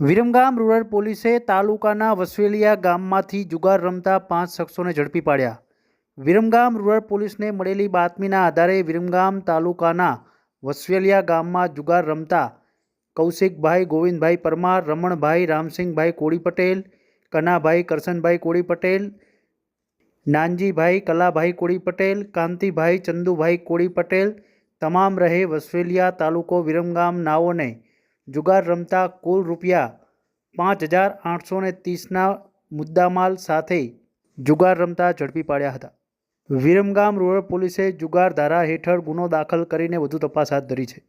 Viramgam rural પોલીસે તાલુકાના વસવેલિયા ગામમાંથી જુગાર રમતા પાંચ શખ્સોને ઝડપી પાડ્યા વિરમગામ રૂરલ પોલીસને મળેલી બાતમીના આધારે વિરમગામ તાલુકાના વસવેલિયા ગામમાં જુગાર રમતા કૌશિકભાઈ ગોવિંદભાઈ પરમાર રમણભાઈ રામસિંહભાઈ કોળી પટેલ કનાભાઈ કરશનભાઈ કોળી પટેલ નાનજીભાઈ કલાભાઈ કોળી પટેલ કાંતિભાઈ ચંદુભાઈ કોળી પટેલ તમામ રહે વસવેલિયા તાલુકો વિરમગામ નાઓને જુગાર રમતા કુલ રૂપિયા પાંચ હજાર આઠસો ને ત્રીસના મુદ્દામાલ સાથે જુગાર રમતા ઝડપી પાડ્યા હતા. વિરમગામ રૂરલ પોલીસે જુગાર ધારા હેઠળ ગુનો દાખલ કરીને વધુ તપાસ હાથ ધરી છે.